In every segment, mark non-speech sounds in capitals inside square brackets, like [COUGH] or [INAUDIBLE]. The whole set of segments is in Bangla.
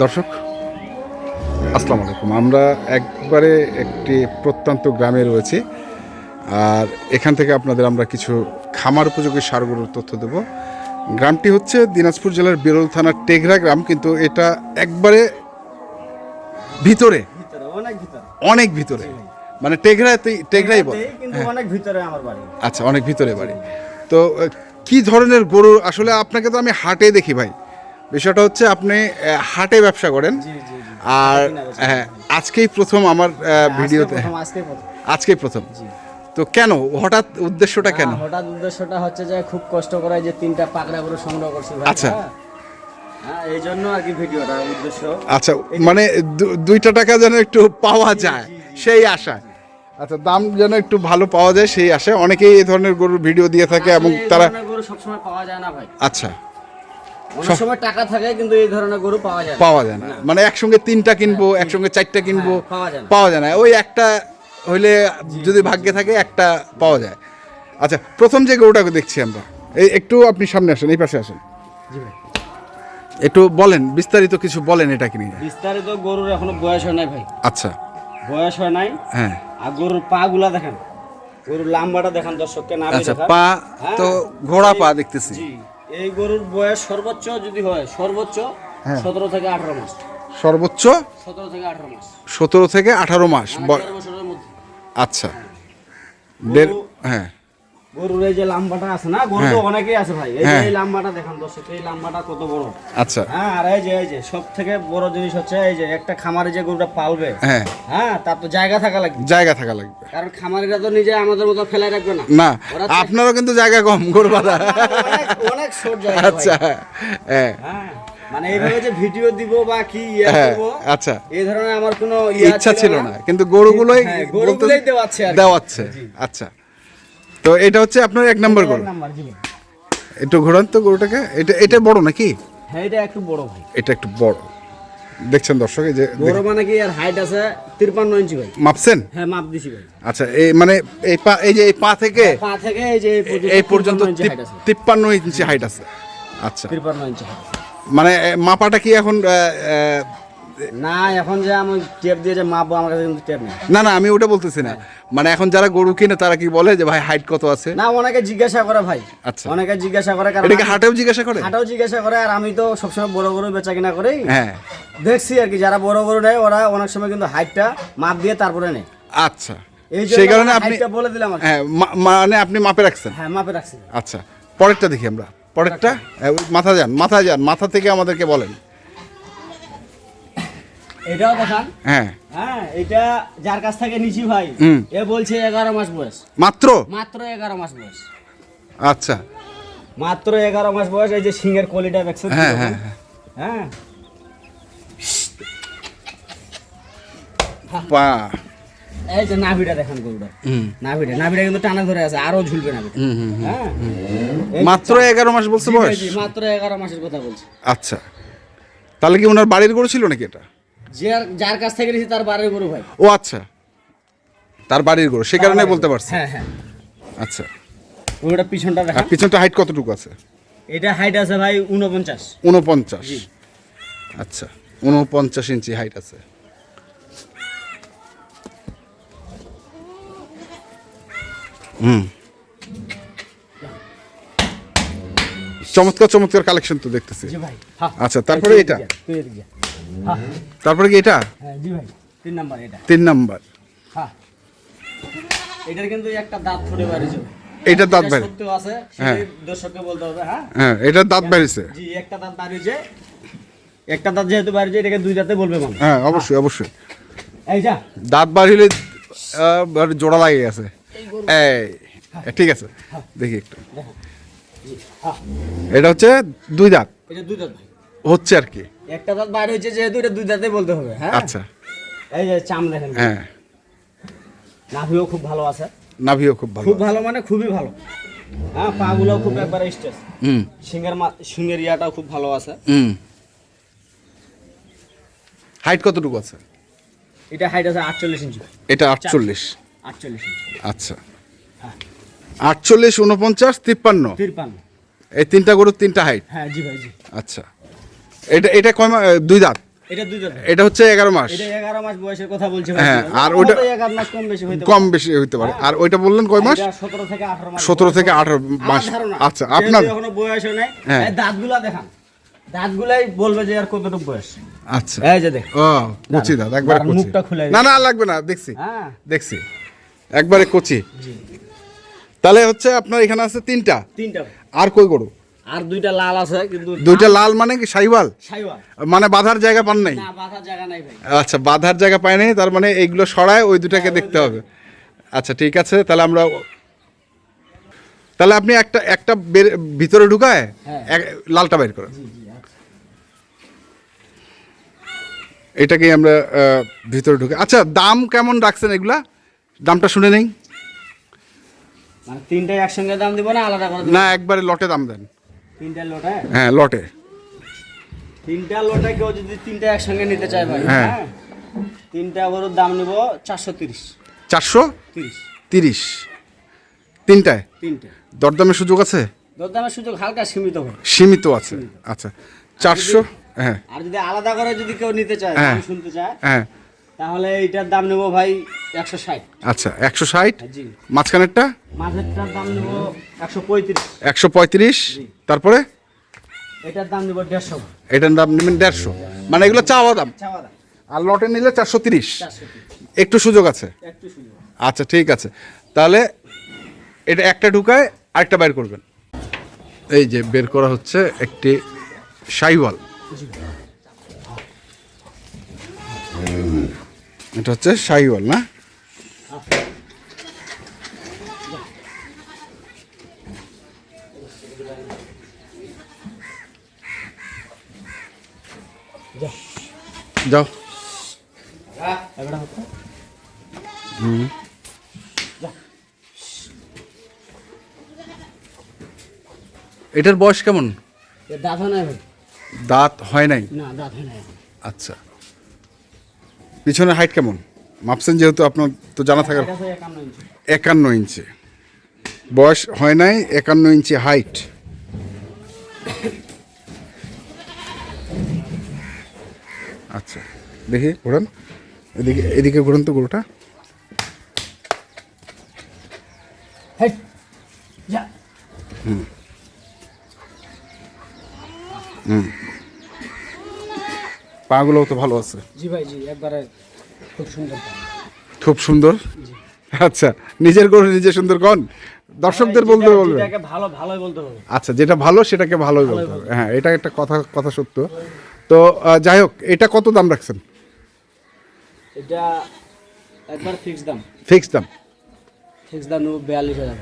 দর্শক আসসালামু আলাইকুম। আমরা একবারে একটি প্রত্যন্ত গ্রামে রয়েছি আর এখান থেকে আপনাদের আমরা কিছু খামার উপযোগী সারগুলোর তথ্য দেব। গ্রামটি হচ্ছে দিনাজপুর জেলার বিরল থানার টেঘরা গ্রাম কিন্তু এটা একবারে ভিতরে। অনেক ভিতরে। মানে টেঘরাতেই টেঘরাই বলে। অনেক ভিতরে আমার বাড়ি। আচ্ছা অনেক ভিতরে বাড়ি। তো কি ধরনের গরু? আসলে আপনাকে তো আমি হাটে দেখি ভাই। বিষয়টা হচ্ছে আপনি হাটে ব্যবসা করেন। আর হ্যাঁ আজকেই প্রথম আমার ভিডিওতে। আজকে প্রথম। আজকেই প্রথম। তো কেন হঠাৎ উদ্দেশ্যটা কেন? হ্যাঁ, হঠাৎ উদ্দেশ্যটা হচ্ছে যে খুব কষ্ট করে যে তিনটা পাকড়া করে সংগ্রহ করছি আচ্ছা। হ্যাঁ। হ্যাঁ এই জন্য আর কি ভিডিওটা উদ্দেশ্য। আচ্ছা মানে দুইটা টাকা যেন একটু পাওয়া যায় সেই আশা। আচ্ছা দাম যেন একটু ভালো পাওয়া যায় সেই আশায়। অনেকেই এই ধরনের গরুর ভিডিও দিয়ে থাকে এবং তারা গরু সবসময় পাওয়া যায় না ভাই। আচ্ছা। অনেক সময় টাকা থাকে কিন্তু এই ধরনের গরু পাওয়া যায় না। পাওয়া যায় না। মানে একসঙ্গে তিনটা কিনবো একসঙ্গে চারটা কিনবো হ্যাঁ, পাওয়া যায় না। পাওয়া যায় না। ওই একটা হইলে যদি ভাগ্যে থাকে একটা পাওয়া যায়। আচ্ছা প্রথম যে গরুটাকে দেখছি আমরা এই একটু আপনি সামনে আসেন এই পাশে আসেন। ভাই। একটু বলেন বিস্তারিত কিছু বলেন এটা কি নিয়ে? বিস্তারিত গরুর এখনও বয়স হয় নাই ভাই। আচ্ছা। বয়স হয় নাই। হ্যাঁ। আর গরুর পা গুলা দেখেন। গরুর লাম্বাটা দেখেন দর্শককে না আচ্ছা পা তো ঘোড়া পা দেখতেছি। এই গরুর বয়স সর্বোচ্চ যদি হয় সর্বোচ্চ হ্যাঁ। সতেরো থেকে আঠারো মাস। সর্বোচ্চ সতেরো থেকে আঠারো মাস। সতেরো থেকে আঠারো মাস মানে আচ্ছা। হ্যাঁ। গরুর এই যে লাম্বাটা আছে না গরু তো হ্যাঁ। অনেকেই আছে ভাই। এই যে হ্যাঁ। এই লাম্বাটা দেখেন দর্শক এই লাম্বাটা কত বড়? আচ্ছা। হ্যাঁ আর এই যে এই যে সব থেকে বড় জিনিস হচ্ছে এই যে একটা খামারে যে গরুটা পালবে হ্যাঁ। হ্যাঁ তার তো জায়গা থাকা লাগবে। জায়গা থাকা লাগবে। কারণ খামারিরা তো নিজে আমাদের মতো ফেলাই রাখবে না। না আপনারও কিন্তু জায়গা কম গরু বাঁধা অনেক শর্ট জায়গা আচ্ছা হ্যাঁ। মানে এইভাবে যে ভিডিও দিব বা কি আচ্ছা। এই ধরনের আমার কোনো ইচ্ছা ছিল না। কিন্তু গরুগুলোই গরুগুলোই দেওয়াচ্ছে দেওয়াচ্ছে। আচ্ছা। তো এটা হচ্ছে আপনার এক নম্বর গরু। একটু ঘোরান তো গরুটাকে। এটা এটা বড় নাকি? হ্যাঁ এটা একটু বড় ভাই। এটা একটু বড়। দেখছেন দর্শক এই যে বড় মানে কি আর হাইট আছে তিরপান্ন ইঞ্চি ভাই। মাপছেন? হ্যাঁ মাপ দিছি ভাই। আচ্ছা এই মানে এই পা এই যে এই পা থেকে পা থেকে এই যে এই পর্যন্ত ইঞ্চি হাইট আছে। তিপ্পান্ন ইঞ্চি হাইট আছে। আচ্ছা। তিরপান্ন ইঞ্চি মানে মাপাটা কি এখন না এখন যে আমি টেপ দিয়ে যে মাপবো আমার কাছে কিন্তু টেপ নেই। না না আমি ওটা বলতেছি না। মানে এখন যারা গরু কিনে তারা কি বলে যে ভাই হাইট কত আছে? না অনেকে জিজ্ঞাসা করে ভাই। আচ্ছা। অনেকে জিজ্ঞাসা করে কারণ হাটেও জিজ্ঞাসা করে? হাটাও জিজ্ঞাসা করে আর আমি তো সবসময় বড় গরু বেচা কিনা করেই হ্যাঁ। দেখছি আর কি যারা বড় গরু নেয় ওরা অনেক সময় কিন্তু হাইটটা মাপ দিয়ে তারপরে নেয়। আচ্ছা। সেই কারণে আপনি বলে দিলাম হ্যাঁ মানে আপনি মাপে রাখছেন? হ্যাঁ মাপে রাখছি। আচ্ছা পরেরটা দেখি আমরা। পরেরটা? হ্যাঁ, মাথা যান মাথা যান মাথা থেকে আমাদেরকে বলেন। এটাও দেখান। হ্যাঁ। হ্যাঁ এটা যার কাছ থেকে নিছি ভাই এ বলছে এগারো মাস বয়স। মাত্র? মাত্র এগারো মাস বয়স। আচ্ছা। মাত্র এগারো মাস বয়স এই যে সিংহের কোয়ালিটা দেখছ হ্যাঁ হ্যাঁ হ্যাঁ। হ্যাঁ। এই যে নাভিটা দেখেন গরুটা। নাভিটা নাভিটা কিন্তু টানা ধরে আছে আরও ঝুলবে নাভিটা। হ্যাঁ। মাত্র এগারো মাস বলছে বয়স? মাত্র এগারো মাসের কথা বলছি। আচ্ছা। তাহলে কি ওনার বাড়ির গরু ছিল নাকি এটা? যার যার কাছ থেকে নিয়েছি তার বাড়ির গরু ভাই। ও আচ্ছা। তার বাড়ির গরু সে কারণে বলতে পারছি। হ্যাঁ হ্যাঁ। আচ্ছা। গরুটা পিছনটা আর পিছনটা হাইট কতটুকু আছে? এটা হাইট আছে ভাই উনপঞ্চাশ উনপঞ্চাশ আচ্ছা উনপঞ্চাশ ইঞ্চি হাইট আছে। হুম। চমৎকার চমৎকার কালেকশন তো দেখতেছি। হ্যাঁ। আচ্ছা তারপরে এটা? তারপরে কি এটা? হ্যাঁ জি ভাই তিন নাম্বার এটা। তিন নাম্বার। হ্যাঁ। এটার কিন্তু একটা দাঁত ফুটে বেরিয়েছে এইটার দাঁত বাইরে সত্য আছে হ্যাঁ। দর্শককে বলতে হবে হ্যাঁ। হ্যাঁ এটার দাঁত জি একটা দাঁত বাড়িয়েছে একটা দাঁত যেহেতু বাড়িয়েছে এটাকে দুই দাঁতে বলবে হ্যাঁ অবশ্যই অবশ্যই। এই যা। দাঁত আর জোড়া লাগে গেছে এই ঠিক আছে। দেখি একটু। হ্যাঁ। এটা হচ্ছে দুই দাঁত। এটা দুই দাঁত হচ্ছে আর কি। একটা দাঁত বাইরে হয়েছে যেহেতু এটা দুই দাঁতে বলতে হবে হ্যাঁ? আচ্ছা। এই যে চাম দেখেন। হ্যাঁ। নাভিও খুব ভালো আছে। নাভিও খুব ভালো। খুব ভালো মানে খুবই ভালো। হ্যাঁ পা গুলো খুব একবারে স্টেজ হুম। মা সিংহের ইয়াটাও খুব ভালো আছে। হুম। হাইট কতটুকু আছে? এটা হাইট আছে আটচল্লিশ ইঞ্চি এটা আটচল্লিশ। আটচল্লিশ ইঞ্চি আচ্ছা। আটচল্লিশ উনপঞ্চাশ তিপ্পান্ন? তিরপান্ন এই তিনটা গরুর তিনটা হাইট হ্যাঁ জি ভাই জি। আচ্ছা। এটা এটা কয় মা- দুই দাঁত? এটা দুইটা দাঁত। এটা হচ্ছে এগারো মাস। এটা এগারো মাস বয়সের কথা বলছে হ্যাঁ, আর ওটা- মাস কম বেশি হইতে কম বেশি হইতে পারে। আর ওইটা বললেন কয় মাস? সতেরো থেকে আঠারো মাস। সতেরো থেকে আঠারো মাস। আচ্ছা আপনার এখনও বয়স নেই। হ্যাঁ। দাঁতগুলা দেখান। দাঁতগুলাই বলবে যে আর কতটুকু বয়স। আচ্ছা। এই যে দেখ ও কচি দাঁত একবারে মুখটা খুলে না না লাগবে না দেখছি। হ্যাঁ। দেখছি। একবারে কচি। তাহলে হচ্ছে আপনার এখানে আছে তিনটা। তিনটা। আর কই গরু? আর দুইটা লাল আছে কিন্তু দুইটা লাল মানে কি সাইওয়াল মানে বাঁধার জায়গা পান নাই? না বাঁধার জায়গা নাই ভাই। আচ্ছা বাঁধার জায়গা পায় নাই তার মানে এইগুলো সরায় ওই দুটাকে দেখতে হবে। আচ্ছা ঠিক আছে তাহলে আমরা তাহলে আপনি একটা একটা ভিতরে ঢুকায় হ্যাঁ। লালটা বের করেন। এটাকে আমরা ভিতরে ঢুকে আচ্ছা দাম কেমন রাখছেন এগুলা? দামটা শুনে নেই। মানে তিনটাই একসঙ্গে দাম দিব না আলাদা করে না একবারে লটে দাম দেন। হ্যাঁ? লটে তিনটা লোটে কেউ যদি তিনটা একসঙ্গে নিতে চায় ভাই হ্যাঁ। হ্যাঁ? তিনটা গরুর দাম নিব চারশো তিরিশ। চারশো? তিরিশ। তিরিশ। তিনটায়? তিনটা। দরদামের সুযোগ আছে? দরদামের সুযোগ হালকা সীমিত হয় সীমিত আছে। আচ্ছা চারশো? হ্যাঁ। আর যদি আলাদা করে যদি কেউ নিতে চায় হ্যাঁ। শুনতে চায় হ্যাঁ। তাহলে এইটার দাম নেব ভাই একশো ষাট। আচ্ছা একশো ষাট? জি। মাঝখানেরটা? মাঝেরটার দাম নেব একশো পঁয়ত্রিশ। একশো পঁয়ত্রিশ? তারপরে? এটার দাম নেব দেড়শো। এটার দাম নেবেন দেড়শো। মানে এগুলো চাওয়া দাম? চাওয়া দাম। আর লটে নিলে চারশো তিরিশ। একটু সুযোগ আছে? আচ্ছা ঠিক আছে। তাহলে এটা একটা ঢুকায় আরেকটা বের করবেন। এই যে বের করা হচ্ছে একটি সাইওয়াল এটা হচ্ছে সাইওয়াল না? যাও। হতো এটার বয়স কেমন? দাঁত হয় নাই দাঁত হয় নাই? না দাঁত হয় নাই। আচ্ছা। পিছনের হাইট কেমন? মাপছেন যেহেতু আপনার তো জানা থাকার একান্ন ইঞ্চি। বয়স হয় নাই একান্ন ইঞ্চি হাইট আচ্ছা দেখি ঘোরান। এদিকে এদিকে ঘোরান তো গরুটা। হুম। যা পাগুলোও তো ভালো আছে। জি ভাই জি একবারে খুব সুন্দর। খুব সুন্দর? আচ্ছা নিজের গরু নিজে সুন্দর কন? দর্শকদের বলতে বলবেন ভালো ভালোই বলতে হবে। আচ্ছা যেটা ভালো সেটাকে ভালোই বলতে হবে। হ্যাঁ এটা একটা কথা কথা সত্য। তো যাই হোক এটা কত দাম রাখছেন? এটা একবার ফিক্স দাম। ফিক্স দাম? ফিক্স দাম নেব বিয়াল্লিশ হাজার।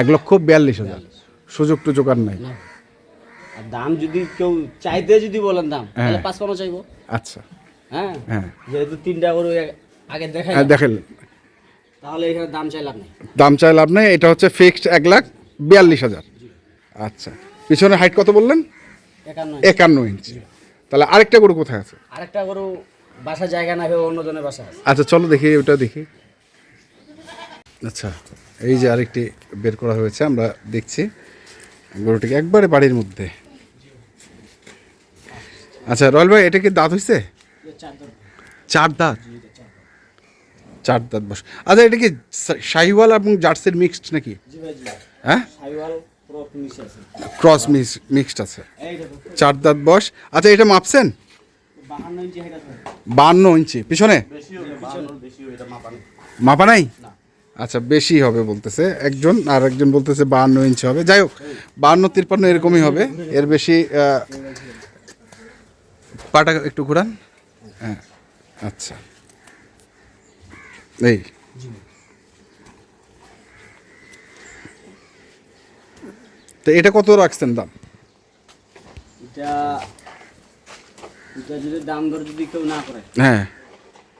এক লক্ষ বিয়াল্লিশ হাজার। সুযোগ টুযোগ আর নাই। আর দাম যদি কেউ চাইতে যদি বলেন দাম তাহলে হ্যাঁ। পাঁচ পানো চাইব। আচ্ছা। হ্যাঁ? হ্যাঁ। যেহেতু তিনটা গরু আগে দেখাই হ্যাঁ দেখেন তাহলে এখানে দাম চাই লাভ নেই। দাম চাই লাভ নেই এটা হচ্ছে ফিক্সড এক লাখ বিয়াল্লিশ হাজার। আচ্ছা। পিছনে হাইট কত বললেন? একান্ন একান্ন ইঞ্চি তাহলে আরেকটা গরু কোথায় আছে? আরেকটা গরু বাসা জায়গা না হয়ে অন্যজনের বাসা আছে। আচ্ছা চলো দেখি ওটা দেখি। আচ্ছা এই যে আরেকটি বের করা হয়েছে আমরা দেখছি গরুটিকে একবারে বাড়ির মধ্যে। আচ্ছা রয়্যাল ভাই এটা কি দাঁত হয়েছে চার দাঁত। চার দাঁত? বস। আচ্ছা এটা কি শাহিওয়াল এবং জার্সির মিক্সড নাকি? জি ভাই জি হ্যাঁ? সাইওয়াল পুরো নিচে আছে। ক্রস মিক্স মিক্সড আছে। চার দাঁত বস। আচ্ছা এটা মাপছেন? বাহান্ন ইঞ্চি বান্ন ইঞ্চি। পিছনে? মাপা নাই। আচ্ছা বেশি হবে বলতেছে একজন আর একজন বলতেছে বাহান্ন ইঞ্চি হবে। যাই হোক বাহান্ন তিরপান্ন এরকমই হবে। এর বেশি আহ, পাটা একটু ঘুরান। হ্যাঁ আচ্ছা। এই। তো এটা কত রাখছেন দাম? এটা এটা যদি দাম দর যদি কেউ না করে হ্যাঁ।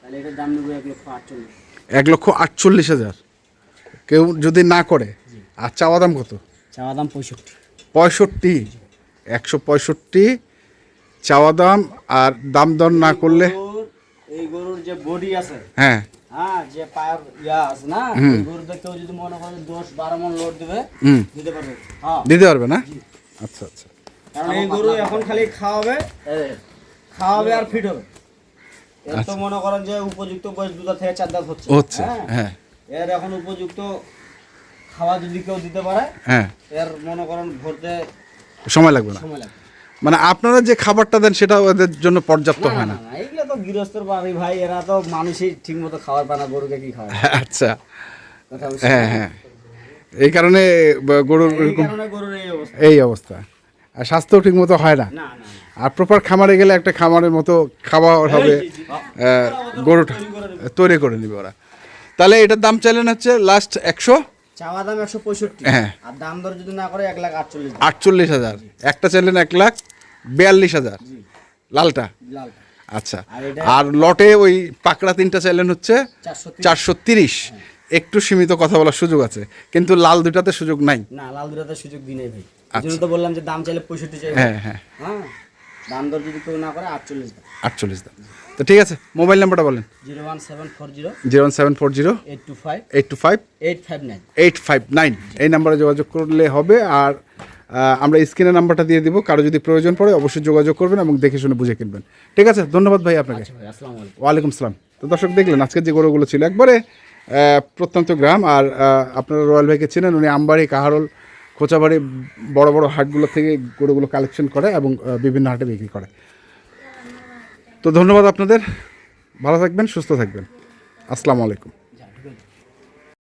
তাহলে এটার দাম নেব এক লক্ষ আটচল্লিশ। এক লক্ষ আটচল্লিশ হাজার। কেউ যদি না করে আর চাওয়া দাম কত? চাওয়া দাম পঁয়ষট্টি। পঁয়ষট্টি। একশো পঁয়ষট্টি চাওয়া দাম আর দাম দর না করলে এই গরুর যে বডি আছে হ্যাঁ। হ্যাঁ যে পায়ের ইয়া আছে না এই কেউ যদি মনে করে দশ বারো মন লোড দেবে দিতে পারবে। হ্যাঁ। দিতে পারবে না? আচ্ছা আচ্ছা। কারণ এই গরু এখন খালি খাওয়াবে খাওয়াবে আর ফিট হবে। এর তো মনে করেন যে উপযুক্ত বয়স দুটা থেকে চার দাঁত হচ্ছে। হচ্ছে হ্যাঁ? হ্যাঁ। এর এখন উপযুক্ত খাওয়া যদি কেউ দিতে পারে হ্যাঁ। এর মনে করেন ভরতে সময় লাগবে না। সময় মানে আপনারা যে খাবারটা দেন সেটা ওদের জন্য পর্যাপ্ত হয় না, এগুলো তো গৃহস্থর বাড়ি ভাই এরা তো মানুষই ঠিক মতো খাওয়ার পায় না গরুকে কি খাওয়ায়? [LAUGHS] আচ্ছা। হ্যাঁ হ্যাঁ। এই কারণে গরুর এই এরকম এই অবস্থা। আর স্বাস্থ্য ঠিক মতো হয় না। আর প্রপার খামারে গেলে একটা খামারের মতো খাওয়া হবে গরুটা তৈরি করে নিবে ওরা। তাহলে এটার দাম চাইলেন হচ্ছে লাস্ট একশো। চাওয়া দাম একশো পঁয়ষট্টি। হ্যাঁ। আর দাম দর যদি না করে এক লাখ আটচল্লিশ আটচল্লিশ হাজার। একটা চাইলেন এক লাখ বিয়াল্লিশ হাজার। লালটা? লাল আচ্ছা। আর লটে ওই পাকড়া তিনটা চাইলেন হচ্ছে চারশো তিরিশ। একটু সীমিত কথা বলার সুযোগ আছে। কিন্তু লাল দুটাতে সুযোগ নাই। না লাল দুটাতে সুযোগ দিই নাই ভাই। এই তো বললাম যে দাম চাইলে পঁয়ষট্টি চাই হ্যাঁ হ্যাঁ। হ্যাঁ। দাম দর যদি কেউ না করে আটচল্লিশ দাম। আটচল্লিশ দাম। তো ঠিক আছে মোবাইল নাম্বারটা বলেন। Zero one seven four zero. Zero seven four zero. Eight two five. Eight two five. Eight five nine. Eight five nine. এই নাম্বারে যোগাযোগ করলে হবে আর আমরা স্ক্রিনের নাম্বারটা দিয়ে দিব। কারও যদি প্রয়োজন পড়ে অবশ্যই যোগাযোগ করবেন এবং দেখে শুনে বুঝে কিনবেন। ঠিক আছে ধন্যবাদ ভাই আপনাকে। আচ্ছা ওয়ালাইকুম সালাম। তো দর্শক দেখলেন আজকের যে গরুগুলো ছিল একবারে প্রত্যন্ত গ্রাম আর আপনারা রয়্যাল ভাইকে চেনেন উনি আমবাড়ি কাহারল খোঁচাবাড়ি বড় বড় হাটগুলো থেকে গরুগুলো কালেকশন করে এবং বিভিন্ন হাটে বিক্রি করে। তো ধন্যবাদ আপনাদের। ভালো থাকবেন, সুস্থ থাকবেন। আসসালামু আলাইকুম।